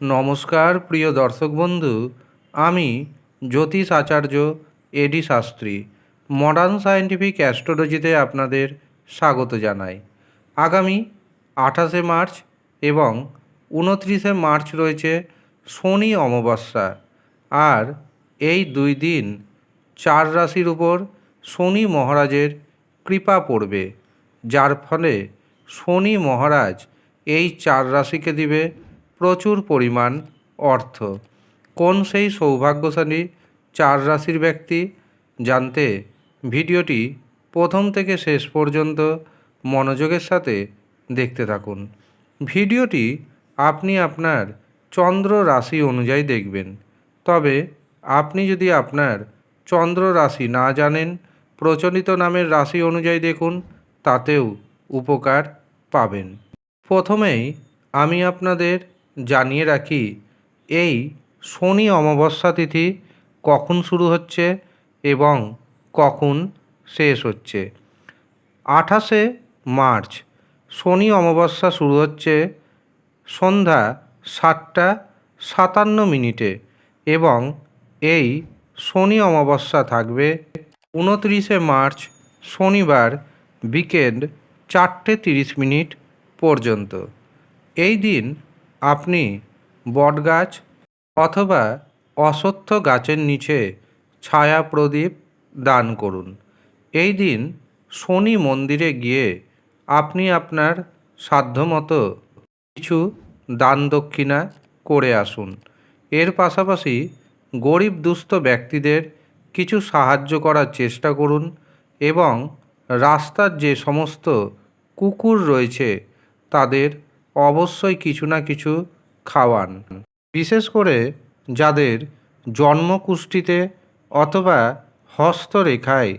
নমস্কার, প্রিয় দর্শক বন্ধু। আমি জ্যোতিষ আচার্য এডি শাস্ত্রী। মডার্ন সায়েন্টিফিক অ্যাস্ট্রোলজিতে আপনাদের স্বাগত জানাই। আগামী আঠাশে মার্চ এবং উনত্রিশে মার্চ রয়েছে শনি অমাবস্যা। আর এই দুই দিন চার রাশির উপর শনি মহারাজের কৃপা পড়বে। যার ফলে শনি মহারাজ এই চার রাশিকে দিবে প্রচুর পরিমাণ অর্থ। কোন সেই সৌভাগ্যশালী চার রাশির ব্যক্তি? জানতে ভিডিওটি প্রথম থেকে শেষ পর্যন্ত মনোযোগের সাথে দেখতে থাকুন। ভিডিওটি আপনি আপনার চন্দ্র রাশি অনুযায়ী দেখবেন। তবে আপনি যদি আপনার চন্দ্র রাশি না জানেন, প্রচলিত নামের রাশি অনুযায়ী দেখুন, তাতেও উপকার পাবেন। প্রথমেই আমি আপনাদের জানিয়ে রাখি, এই শনি অমাবস্যা তিথি কখন শুরু হচ্ছে এবং কখন শেষ হচ্ছে? আঠাশে মার্চ, শনি অমাবস্যা শুরু হচ্ছে সন্ধ্যা সাতটা সাতান্ন মিনিটে এবং এই শনি অমাবস্যা থাকবে উনত্রিশে মার্চ, শনিবার বিকেন্ড চারটে তিরিশ মিনিট পর্যন্ত। এই দিন আপনি বটগাছ অথবা অশ্বত্থ গাছের নিচে ছায়া প্রদীপ দান করুন। এই দিন শনি মন্দিরে গিয়ে আপনি আপনার সাধ্যমতো কিছু দান দক্ষিণা করে আসুন। এর পাশাপাশি গরিব দুস্থ ব্যক্তিদের কিছু সাহায্য করার চেষ্টা করুন এবং রাস্তার যে সমস্ত কুকুর রয়েছে তাদের অবশ্যই কিছু না কিছু খাওয়ান। বিশেষ করে যাদের জন্মকুষ্ঠিতে অথবা হস্তরেখায়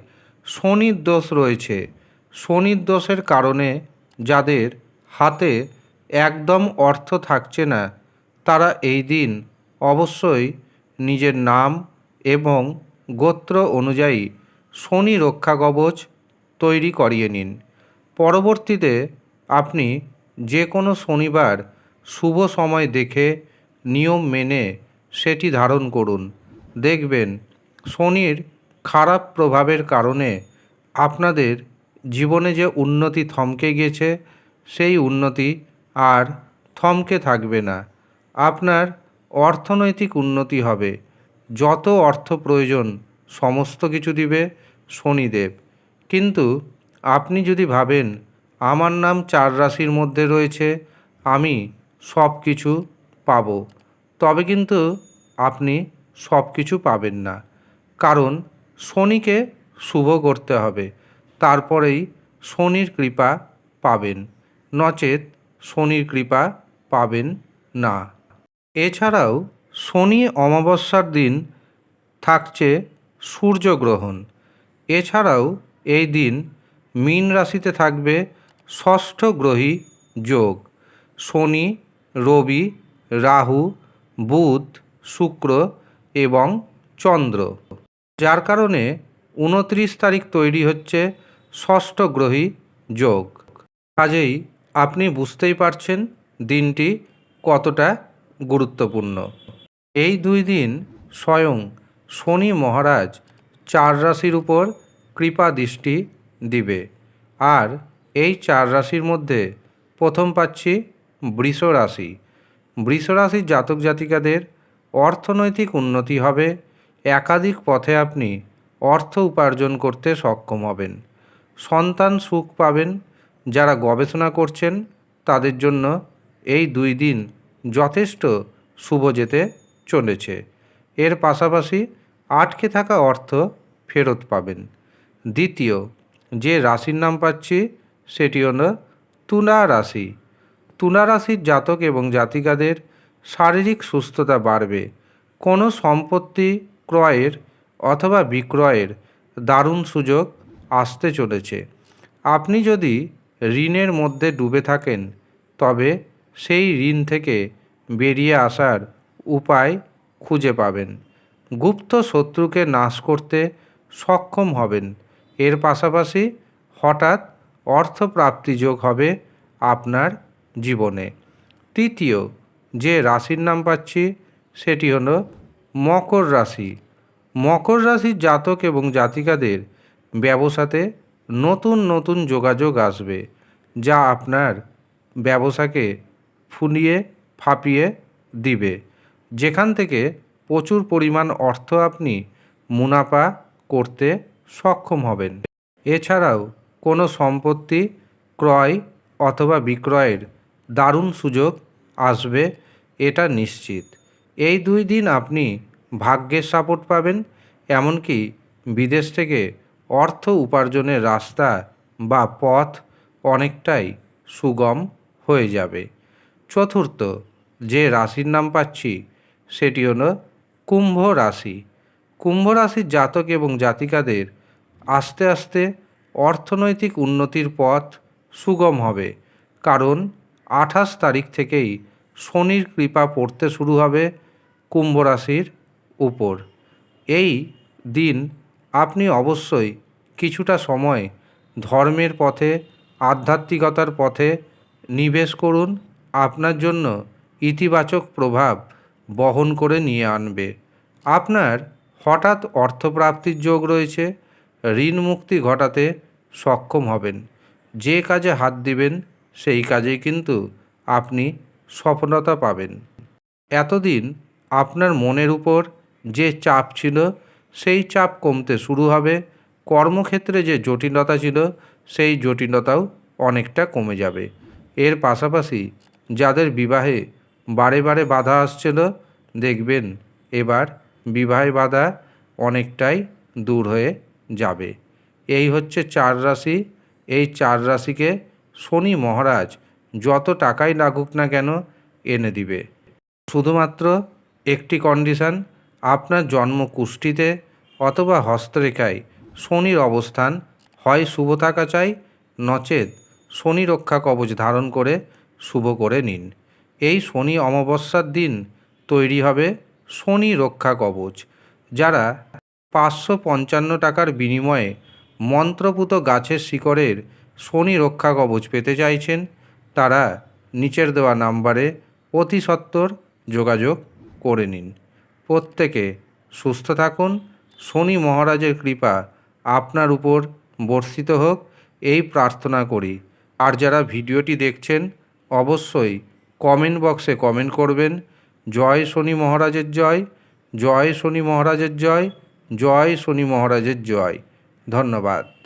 শনির দোষ রয়েছে। শনির দোষের কারণে যাদের হাতে একদম অর্থ থাকছে না, তারা এই দিন অবশ্যই নিজের নাম এবং গোত্র অনুযায়ী শনি রক্ষা কবচ তৈরি করিয়ে নিন। পরবর্তীতে আপনি যে কোনো শনিবার শুভ সময় দেখে নিয়ম মেনে সেটি ধারণ করুন। দেখবেন, শনির খারাপ প্রভাবের কারণে আপনাদের জীবনে যে উন্নতি থমকে গিয়েছে সেই উন্নতি আর থমকে থাকবে না। আপনার অর্থনৈতিক উন্নতি হবে। যত অর্থ প্রয়োজন, সমস্ত কিছু দিবে শনিদেব। কিন্তু আপনি যদি ভাবেন আমার নাম চার রাশির মধ্যে রয়েছে, আমি সব কিছু পাবো। তবে কিন্তু আপনি সব কিছু পাবেন না। কারণ শনিকে শুভ করতে হবে, তারপরেই শনির কৃপা পাবেন, নচেত শনির কৃপা পাবেন না। এছাড়াও শনি অমাবস্যার দিন থাকছে সূর্যগ্রহণ। এছাড়াও এই দিন মীন রাশিতে থাকবে ষষ্ঠ গ্রহী যোগ, শনি, রবি, রাহু, বুধ, শুক্র এবং চন্দ্র। যার কারণে উনত্রিশ তারিখ তৈরি হচ্ছে ষষ্ঠ গ্রহী যোগ। কাজেই আপনি বুঝতেই পারছেন দিনটি কতটা গুরুত্বপূর্ণ। এই দুই দিন স্বয়ং শনি মহারাজ চার রাশির উপর কৃপা দৃষ্টি দিবে। আর এই চার রাশির মধ্যে প্রথম পাচ্ছি বৃষ রাশি। বৃষ রাশির জাতক জাতিকাদের অর্থনৈতিক উন্নতি হবে। একাধিক পথে আপনি অর্থ উপার্জন করতে সক্ষম হবেন। সন্তান সুখ পাবেন। যারা গবেষণা করছেন, তাদের জন্য এই দুই দিন যথেষ্ট শুভ যেতে চলেছে। এর পাশাপাশি আটকে থাকা অর্থ ফেরত পাবেন। দ্বিতীয়, যে রাশির নাম পাচ্ছি সেটি হলো তুলা রাশি। তুলা রাশির জাতক এবং জাতিকাদের শারীরিক সুস্থতা বাড়বে। কোনো সম্পত্তি ক্রয়ের অথবা বিক্রয়ের দারুণ সুযোগ আসতে চলেছে। আপনি যদি ঋণের মধ্যে ডুবে থাকেন, তবে সেই ঋণ থেকে বেরিয়ে আসার উপায় খুঁজে পাবেন। গুপ্ত শত্রুকে নাশ করতে সক্ষম হবেন। এর পাশাপাশি হঠাৎ অর্থপ্রাপ্তি যোগ হবে আপনার জীবনে। তৃতীয়, যে রাশির নাম পাচ্ছি সেটি হলো মকর রাশি। মকর রাশির জাতক এবং জাতিকাদের ব্যবসাতে নতুন নতুন যোগাযোগ আসবে, যা আপনার ব্যবসাকে ফুলিয়ে, ফাঁপিয়ে দিবে। যেখান থেকে প্রচুর পরিমাণ অর্থ আপনি মুনাফা করতে সক্ষম হবেন। এছাড়াও কোনো সম্পত্তি ক্রয় অথবা বিক্রয়ের দারুণ সুযোগ আসবে, এটা নিশ্চিত। এই দুই দিন আপনি ভাগ্যের সাপোর্ট পাবেন, এমনকি বিদেশ থেকে অর্থ উপার্জনের রাস্তা বা পথ অনেকটাই সুগম হয়ে যাবে। চতুর্থ, যে রাশির নাম পাচ্ছি, সেটি হলো কুম্ভ রাশি। কুম্ভ রাশির জাতক এবং জাতিকাদের আস্তে আস্তে অর্থনৈতিক উন্নতির পথ সুগম হবে, কারণ আঠাশ তারিখ থেকেই শনির কৃপা পড়তে শুরু হবে কুম্ভ রাশির উপর। এই দিন আপনি অবশ্যই কিছুটা সময় ধর্মের পথে, আধ্যাত্মিকতার পথে নিবেশ করুন, আপনার জন্য ইতিবাচক প্রভাব বহন করে নিয়ে আনবে। আপনার হঠাৎ অর্থপ্রাপ্তির যোগ রয়েছে ঋণ মুক্তি ঘটাতে সক্ষম হবেন। যে কাজে হাত দিবেন, সেই কাজেই কিন্তু আপনি সফলতা পাবেন। এতদিন আপনার মনের উপর যে চাপ ছিল, সেই চাপ কমতে শুরু হবে। কর্মক্ষেত্রে যে জটিলতা ছিল, সেই জটিলতাও অনেকটা কমে যাবে। এর পাশাপাশি যাদের বিবাহে বারে বারে বাধা আসছিল, দেখবেন এবার বিবাহে বাধা অনেকটাই দূর হয়ে যাবে। এই হচ্ছে চার রাশি। এই চার রাশিকে শনি মহারাজ যত টাকাই লাগুক না কেন এনে দিবে। শুধুমাত্র একটি কন্ডিশন আপনার জন্ম কুষ্টিতে অথবা হস্তরেখায় শনির অবস্থান হয় শুভ থাকা চাই নচেত শনি রক্ষা কবচ ধারণ করে শুভ করে নিন। এই শনি অমাবস্যার দিন তৈরি হবে শনি রক্ষা কবচ, যারা পাঁচশো পঞ্চান্ন টাকার বিনিময়ে মন্ত্রপুত গাছের শিকড়ের শনি রক্ষা কবচ পেতে চাইছেন। তারা নিচের দেওয়া নাম্বারে অতি সত্বর যোগাযোগ করে নিন। প্রত্যেকে সুস্থ থাকুন। শনি মহারাজের কৃপা আপনার উপর বর্ষিত হোক। এই প্রার্থনা করি। আর যারা ভিডিওটি দেখছেন, অবশ্যই কমেন্ট বক্সে কমেন্ট করবেন। জয় শনি মহারাজের জয় জয় শনি মহারাজের জয় জয় শনি মহারাজের জয়। ধন্যবাদ।